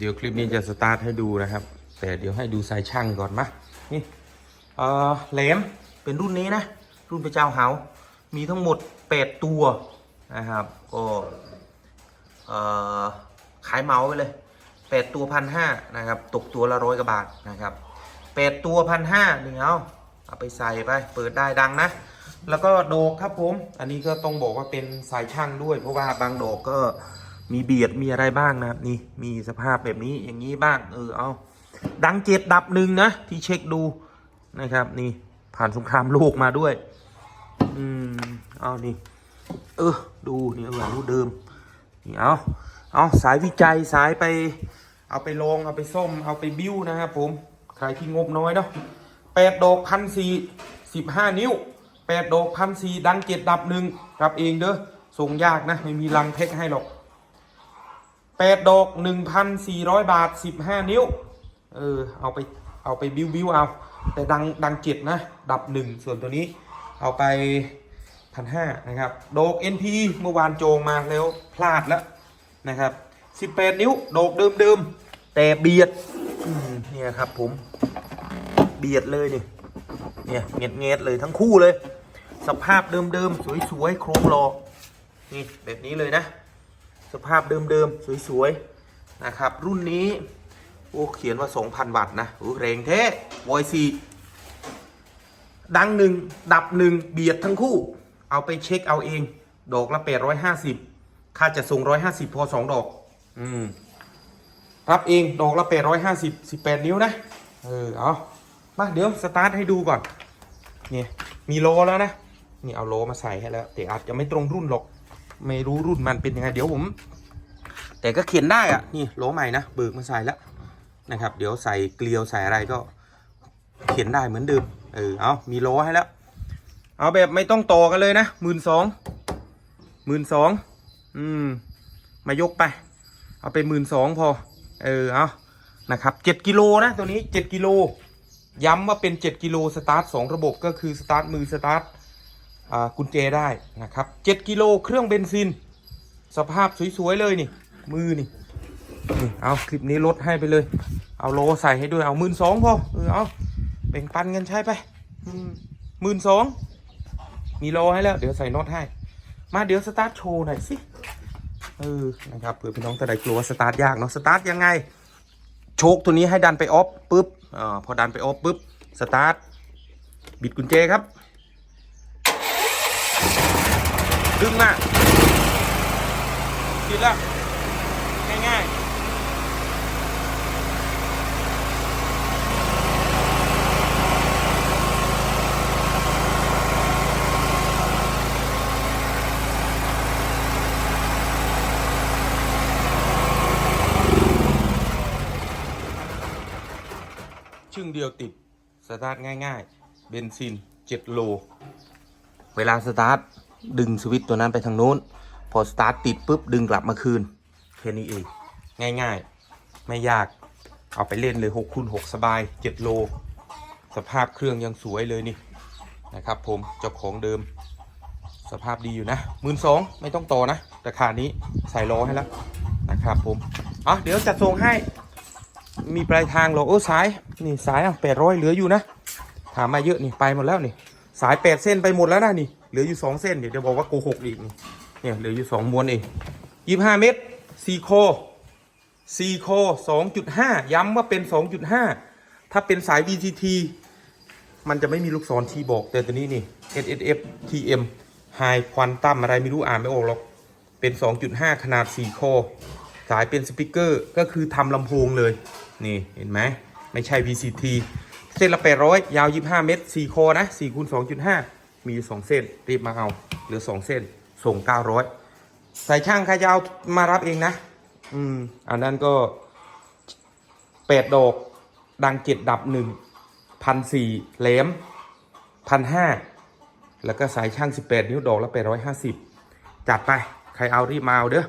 เดี๋ยวคลิปนี้จะสตาร์ทให้ดูนะครับ แต่เดี๋ยวให้ดูสายช่างก่อนมะนี่เอ่อแหลมเป็นรุ่นนี้นะ รุ่นพระเจ้าเหามีทั้งหมด 8 ตัวนะครับก็เออขายเมาส์ไปเลย 8 ตัวพันห้านะครับ ตกตัวละร้อยกว่าบาทนะครับ 8 ตัวพันห้าหนึ่งเอาเอาไปใส่ไป เปิดได้ดังนะ แล้วก็โดกครับผม อันนี้ก็ต้องบอกว่าเป็นสายช่างด้วย เพราะว่าบางโดกก็ มีเบียดมีอะไรบ้างนะครับนี่มีสภาพแบบนี้อย่างนี้บ้างเออเอาดังเจ็ดดับหนึ่งนะที่เช็คดูนะครับ นี่ผ่านสงครามโลกมาด้วย อืมเอานี่เออดูนี่เอาหลังรูปเดิมนี่เอาเอาสายวิจัยสายไป เอาไปลองเอาไปส้มเอาไปบิ้วนะครับผมใครที่งบน้อยเนาะแปดดอกพันสี่สิบห้านิ้วแปดดอกพันสี่ดังเจ็ดดับหนึ่งรับเองเด้อส่งยากนะ ไม่มีลังเทคให้หรอก แปดดอกหนึ่งพันสี่ร้อยบาทสิบห้านิ้ว เออ เอาไป เอาไปบิ้วบิ้วเอา แต่ดังดังเจ็ดนะ ดับหนึ่งส่วนตัวนี้ เอาไปพันห้านะครับ โดก NP เมื่อวานโจงมาแล้วพลาดแล้วนะครับสิบแปดนิ้ว โดกเดิมๆแต่เบียดอืมเนี่ยครับผม เบียดเลยนี่เนี่ยเงียดเงียดเลยทั้งคู่เลย สภาพเดิมๆสวยๆโครงหลอนี่แบบนี้เลยนะ สภาพเดิมๆ สวยๆ นะครับ รุ่นนี้ โอ้เขียนว่า 2,000 วัตต์นะโอ้แรงแท้วอยซีดังหนึ่งดับหนึ่งเบียดทั้งคู่ เอาไปเช็คเอาเอง ดอกละ 850 ค่าจะส่ง 150 พอ 2 ดอก อืม รับเอง ดอกละ 850 18 นิ้วนะ เออ เอามาเดี๋ยว สตาร์ทให้ดูก่อน เนี่ย มีโลแล้วนะ นี่เอาโลมาใส่ให้แล้ว แต่อาจจะไม่ตรงรุ่นหรอก ไม่รู้รุ่นมันเป็นยังไงเดี๋ยวผม แต่ก็เขียนได้อะนี่โลใหม่นะเบิกมาใส่แล้วนะครับ เดี๋ยวใส่เกลียวใส่อะไรก็ เขียนได้เหมือนเดิมเออเอามีโลให้แล้ว เอาแบบไม่ต้องต่อกันเลยนะหมื่นสองหมื่นสองอืม มายกไป เอาไปหมื่นสองพอ เออเอานะครับเจ็ดกิโลนะตัวนี้เจ็ดกิโล ย้ำว่าเป็นเจ็ดกิโลสตาร์ทสองระบบก็คือสตาร์ทมือสตาร์ท กุญแจได้นะครับเจ็ดกิโลเครื่องเบนซิน สภาพสวยๆเลยนี่ มือนี่นี่ เอาคลิปนี้ลดให้ไปเลย เอาโลใส่ให้ด้วยเอาหมื่นสองพอเออเอาแบ่งปันกันใช้ไปหมื่นสองมีโลให้แล้ว เดี๋ยวใส่น็อตให้ มาเดี๋ยวสตาร์ทโชว์หน่อยสิเออนะครับเผื่อพี่น้องแต่ใดกลัวสตาร์ทยากเนาะสตาร์ทยังไง โชคตัวนี้ให้ดันไปออฟปุ๊บอ่าพอดันไปออฟปุ๊บสตาร์ทบิดกุญแจครับ ดึงมาติดแล้วง่ายๆชึ่งเดียวติดสตาร์ทง่ายๆเบนซิน7โลเวลาสตาร์ท ดึงสวิตตัวนั้นไปทางโน้น พอสตาร์ทติดปุ๊บดึงกลับมาคืนแค่นี้เอง ง่ายๆ ไม่ยาก เอาไปเล่นเลย6คูณ6สบาย 7 โล สภาพเครื่องยังสวยเลยนี่นะครับผมเจ้าของเดิม สภาพดีอยู่นะหมื่นสองไม่ต้องต่อนะราคานี้ใส่ล้อให้แล้วนะครับผมอะเดี๋ยวจัดส่งให้มีปลายทางหรอโอ้สาย นี่สายอะแปดร้อยเหลืออยู่นะ ถามมาเยอะนี่ไปหมดแล้วนี่ สายแปดเส้นไปหมดแล้วนะนี่ เหลืออยู่สองเส้นเดี๋ยวจะบอกว่าโกหกอีกนี่เนี่ยเหลืออยู่สองม้วนเองยี่ห้าเมตรสี่โคสี่โคสองจุดห้าย้ำว่าเป็นสองจุดห้าถ้าเป็นสาย VCT มันจะไม่มีลูกศรที่บอก แต่ตัวนี้นี่ SSF TM High Quantum อะไรไม่รู้อ่านไม่ออกหรอก เป็น 2.5 ขนาด 4 โค สายเป็นสปีกเกอร์ ก็คือทำลำโพงเลย นี่เห็นไหม ไม่ใช่ VCT เส้นละ800ยาว25เมตร4โคนะ4คูณ2.5มีอยู่2เส้นรีบมาเอาเหลือ2เส้นส่ง900ใส่ช่างใครจะเอามารับเองนะ อืม อันนั้นก็8ดอก ดัง7ดับ1พันสี่แหลมพันห้าแล้วก็สายช่าง 18 นิ้วดอกละ850 จัดไป ใครเอารีบมาเอาเด้อ